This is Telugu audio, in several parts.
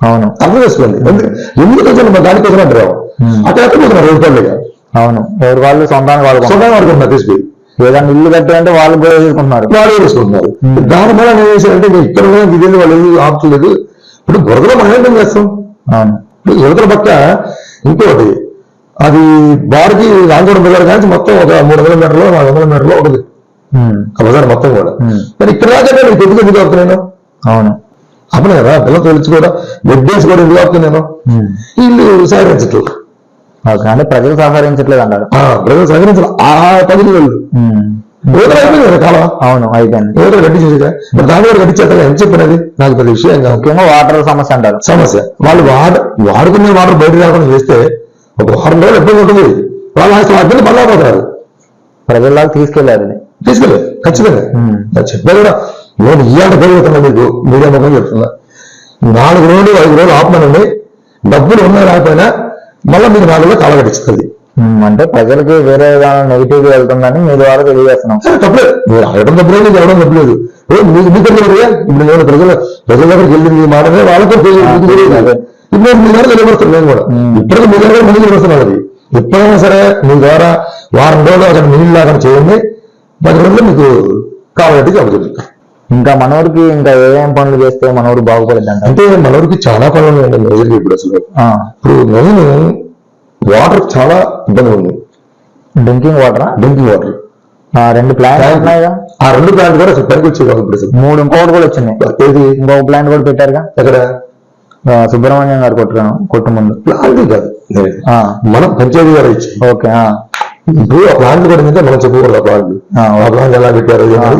అవును. అర్థం చేసుకోండి. ఎందుకు? మా దానికోసం అంటారు అక్కడ ఎక్కడ పోతున్నారు రోడ్డు పల్లెగా అవును. ఎవరు వాళ్ళు సొంతానికి వాళ్ళు సొంతంగా వాడుకుంటున్నారు తీసుకుపోయి ఏదైనా ఇల్లు కట్టాలంటే వాళ్ళు కూడా తీసుకుంటున్నారు వాళ్ళు వేసుకుంటున్నారు దాని వల్ల నేను చేశానంటే ఇంకా ఇక్కడ విధులు వాళ్ళు ఏది ఆపుతలేదు. ఇప్పుడు బురదలో మనం చేస్తాం? అవును. యువతల పక్క ఇంకోటి అది బార్కి రాంగూడెం బజార్ కానీ మొత్తం ఒక మూడు వందల మీటర్లు నాలుగు వందల మీటర్లు ఒకటి. ఆ బజార్ మొత్తం కూడా. మరి ఇక్కడ దాకా నేను ఎందుకు ఎందుకు అవుతున్నాను అవును. అప్పుడు కదా పిల్లలు తొలిచి కూడా కూడా అవుతున్నాను ఉమ్, వీళ్ళు సహకరించట్లు అంటే ప్రజలు సహకరించట్లేదు ఆ ప్రజలు సహకరించాలి ఆ పది కదా కాలం? అవును అయిపోయింది. యువతలు కట్టించేదిగా దాని కూడా కట్టించేస్తారు ఏం చెప్పినది? నాకు పెద్ద విషయం ముఖ్యంగా వాటర్ సమస్య అంటారు. సమస్య. వాళ్ళు వాడ వాడుకునే వాటర్ బయట రాకుండా చేస్తే ఒక వారం రోజులు ఎప్పుడు ఉంటుంది. వాళ్ళు అద్దెలు పడలేకపోతారు. ప్రజల్లోకి తీసుకెళ్ళారు ఇది. తీసుకెళ్ళి ఖచ్చితంగా. ఉమ్, నేను చెప్పా కూడా నేను ఇయ్యాల పెరుగుతున్నా మీకు. మీడియా ముఖం చెప్తున్నా. నాలుగు రోజులు ఐదు రోజులు ఆపమనండి. డబ్బులు ఉన్నా రాకపోయినా మళ్ళీ మీకు నాలుగు రోజులు కాల గడిస్తుంది ఉమ్, అంటే ప్రజలకి వేరే నెగిటివ్ వెళ్తుందని మీ ద్వారా తెలియజేస్తున్నాం. తప్పలేదు. మీరు అడగడం తప్పలేదు మీకు ఎవడం తప్పలేదు మీకు మీకు తెలియదుగా ఇప్పుడు నేను ప్రజల ప్రజల దగ్గరికి వెళ్ళి మీ మాటనే వాళ్ళతో మీకు తెలియదు. ఇప్పుడు మీ ద్వారా తెలియబడుతుంది నేను కూడా. ఇప్పటికీ మీ దగ్గర ముందుకు తెలియబడుతున్నాను అది ఎప్పుడైనా సరే మీ ద్వారా వారం రోజులు అక్కడ నీళ్ళు లాగా చేయండి పది రోజులు మీకు కావాలంటే చెబుతుంది ఇంకా మనోడికి ఇంకా ఏమేం పనులు చేస్తే మనోడు బాగుపడుద్ది అంటారు అంటే మనవరికి చాలా పనులు ఉన్నాయండి మేజర్గా ఇప్పుడు అసలు. ఆ, ఇప్పుడు మెయిన్ వాటర్ చాలా ఇబ్బంది ఉంది. డ్రింకింగ్ వాటరా? Drinking water. ఆ, రెండు ప్లాంట్. ఉన్నాయిగా? ఆ రెండు ప్లాంట్ కూడా అసలు పనికి వచ్చే కాదు ఇప్పుడు మూడు ఇంకొకటి కూడా వచ్చినాయి ఏది? ఇంకొక ప్లాంట్ కూడా పెట్టారుగా? ఎక్కడ? సుబ్రహ్మణ్యం గారు కొట్టును కొట్టు ముందు. ప్లాంట్ కాదు. ఆ, మనం పంచాయతీ గారు ఇచ్చి. ఓకే ఆ, ఇప్పుడు ఆ ప్లాంట్ కూడా మనం చెప్పకూడదు ఆ ప్లాంట్. ఎలా పెట్టారు? ఆ.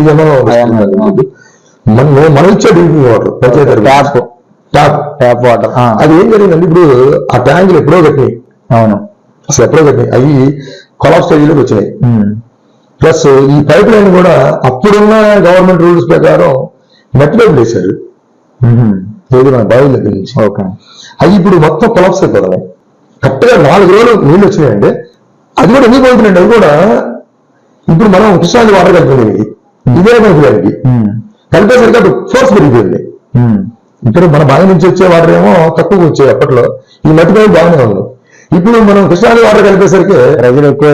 మనం మనం ఇచ్చే డ్రింకింగ్ వాటర్. పంచాయతీ ట్యాప్ ట్యాప్ ట్యాప్ వాటర్ అది ఏం జరిగిందంటే ఇప్పుడు ఆ ట్యాంకులు ఎప్పుడో కట్టినాయి. అవును. అసలు ఎప్పుడో కట్టినాయి. అవి కొలాప్ స్టేజ్లోకి వచ్చినాయి. ప్లస్ ఈ పైప్ లైన్ కూడా అప్పుడున్న గవర్నమెంట్ రూల్స్ ప్రకారం పైపు వేశారు ఏది మన బావి దగ్గర నుంచి. ఓకే. అవి ఇప్పుడు మొత్తం కొలాప్స్ అయిపోతున్నాయి. కరెక్ట్గా నాలుగు రోజులు నీళ్ళు వచ్చినాయంటే అది కూడా ఎందుకు పోతున్నాయండి అది కూడా ఇప్పుడు మనం కృష్ణాది వాటర్ కలిపింది ఇదే కలిపేదానికి ఉమ్, కలిపేసరికి అది ఫోర్స్ పెరిగిపోయింది. ఇప్పుడు మన బావి నుంచి వచ్చే వాటర్ ఏమో తక్కువ వచ్చాయి అప్పట్లో. ఈ మట్టి పైపు బాగానే ఉంది. ఇప్పుడు మనం కృష్ణాది వాటర్ కలిపేసరికి ప్రజలు ఎక్కువ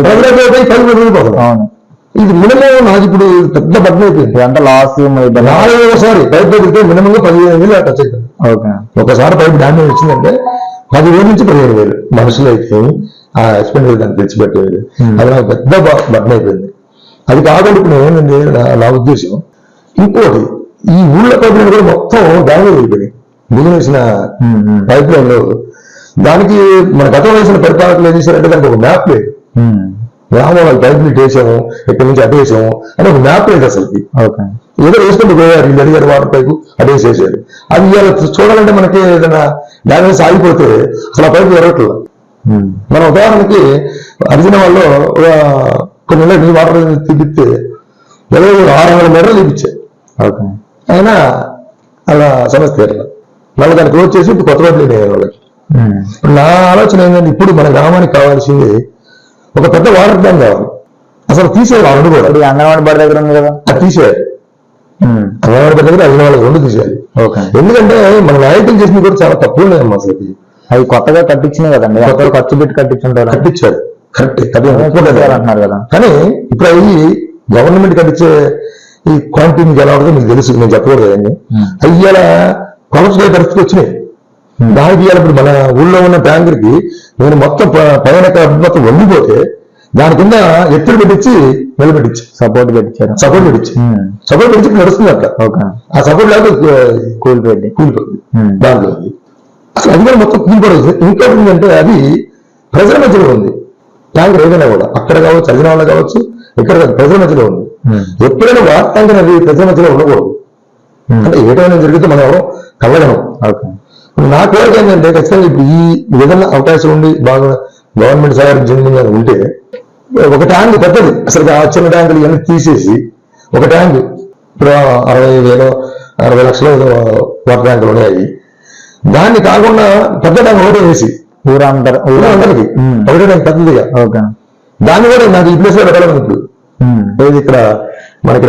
ఇది మినిమం నాకు ఇప్పుడు పెద్ద బడ్డ అయిపోయింది. ఇదంతా లాస్ నాలుగో సారి పైప్ పెరిగితే మినిమం పదిహేను వేలు టచ్ ఓకే. ఒకసారి పైప్ డ్యామేజ్ వచ్చిందంటే పదివేలు నుంచి పదిహేను వేలు. మనుషులు అయితే ఆ ఎక్స్పెండిచర్ దాన్ని తెచ్చిపెట్టేది. అది నాకు పెద్ద బట్టన్ అయిపోయింది. అది కాకుండా ఇప్పుడు నా- నా ఉద్దేశం ఇంకోటి ఈ ఊళ్ళో పైప్ లైన్ కూడా మొత్తం డ్యామేజ్ బిగినేసిన ఉమ్, ఉమ్, పైప్ లైన్లో దానికి మన గతం వేసిన పరిపాలకులు ఏం చేశారంటే దానికి ఒక మ్యాప్ లేదు. ఉమ్, గ్రామం వాళ్ళు పైప్ ఇటు వేసాము ఇక్కడి నుంచి అటు వేసాము అని ఒక మ్యాప్ లేదు అసలుకి. ఏదో వేసుకుంటూ పోయారు వీళ్ళు అడిగారు వాటర్ పైపు అదే చేశారు అది ఇవాళ చూడాలంటే మనకి ఏదైనా డ్యామేజ్ ఆగిపోతే అసలు ఆ పైపు ఎరగట్లేదు మన ఉదాహరణకి అర్జున వాళ్ళు ఒక కొన్ని నెలల వాటర్ తీపిస్తే ఇరవై ఆరు వందల మీటర్లు తీపిచ్చాయి అయినా అలా సమస్య మళ్ళీ దాన్ని క్లోజ్ చేసి ఇప్పుడు కొత్త వాటిలో వేయాలి వాళ్ళకి. నా ఆలోచన ఏంటంటే ఇప్పుడు మన గ్రామానికి కావాల్సింది ఒక పెద్ద వాటర్ ట్యాంక్ కావాలి. అసలు తీసేయాలి ఆ రెండు కూడా అంగన్వాడీ బడి దగ్గర ఉంది కదా. అది తీసేయాలి. అంగన్వాడీ దగ్గర అర్జున వాళ్ళకి రెండు తీసేయాలి. ఓకే. ఎందుకంటే మన నాయకులు చేసినవి కూడా చాలా తక్కువ ఉన్నాయమ్మా అసలు అవి కొత్తగా కట్టించినాయి కదండి. అక్కడ ఖర్చు పెట్టి కట్టించుంటారు కట్టించారు. కరెక్ట్. అంటున్నారు కదా. కానీ ఇప్పుడు అవి గవర్నమెంట్ కట్టించే ఈ క్వాంటిటీ మీకు ఎలా ఉంటుందో మీకు తెలుసు నేను చెప్పకూడదు కదండి. అయ్యాల కొలప్స్ పరిస్థితి వచ్చినాయి. దానికి ఇప్పుడు మన ఊళ్ళో ఉన్న ట్యాంకర్కి నేను మొత్తం పైన మొత్తం వండిపోతే దాని కింద ఎత్తులు పెట్టించి నిలబెట్టించి. సపోర్ట్ పెట్టించారు. సపోర్ట్ పెట్టించి. సపోర్ట్ పెట్టి నడుస్తుంది అట్లా ఓకే. ఆ సపోర్ట్ లేకపోతే కూలిపోయింది. కూలిపోతుంది. ఉమ్, దాంట్లో అసలు అది కూడా మొత్తం కూలిపోవడం ఇంకోటి ఏంటంటే అది ప్రజల మధ్యలో ఉంది. ట్యాంకర్ ఏదైనా కూడా అక్కడ కావచ్చు అర్జున వాళ్ళు కావచ్చు ఇక్కడ ప్రజల మధ్యలో ఉంది. ఎప్పుడైనా వాటర్ ట్యాంకర్ అది ప్రజల మధ్యలో ఉండకూడదు. ఉమ్, అంటే ఏదైనా జరిగితే మనం ఎవరో కలగడం నా కోరిక ఏంటంటే ఖచ్చితంగా ఇప్పుడు ఈ ఏదైనా అవకాశం ఉండి బాగా గవర్నమెంట్ సహాయం ఉంటే ఒక ట్యాంక్ పెద్దది. అసలు ఆ చిన్న ట్యాంకులు ఇవన్నీ తీసేసి ఒక ట్యాంక్ ఇప్పుడు అరవై వేలు అరవై లక్షల వాటర్ ట్యాంకులు ఉన్నాయి. దాన్ని కాకుండా పెద్ద ట్యాంక్ ఒకటే వేసి ఊరందరు ఊళ్ళో అందరికి ఉమ్, ఒకటే ట్యాంక్ పెద్దదిగా. ఓకే దాన్ని కూడా నాకు ఈ ప్లేస్లో పెట్టాలని ఇప్పుడు. ఏది ఇక్కడ మనకి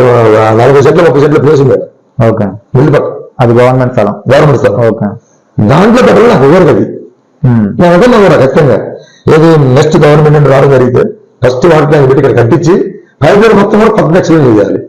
నలభై సెట్ల ముప్పై సెట్ల ప్లేస్ ఉంది. ఓకే. మిల్లు పక్క. అది గవర్నమెంట్ స్థలం. గవర్నమెంట్ స్థలం. ఓకే. దాంట్లో పెట్టడం నాకు కుదరదు అది. నేను అనుకున్నా కూడా ఖచ్చితంగా. ఏది నెక్స్ట్ గవర్నమెంట్ రావడం జరిగితే ఫస్ట్ వాటి దాన్ని పెట్టి ఇక్కడ కట్టించి పైపు మొత్తం కూడా పక్కన ఎక్స్ప్లెయిన్ చేయాలి.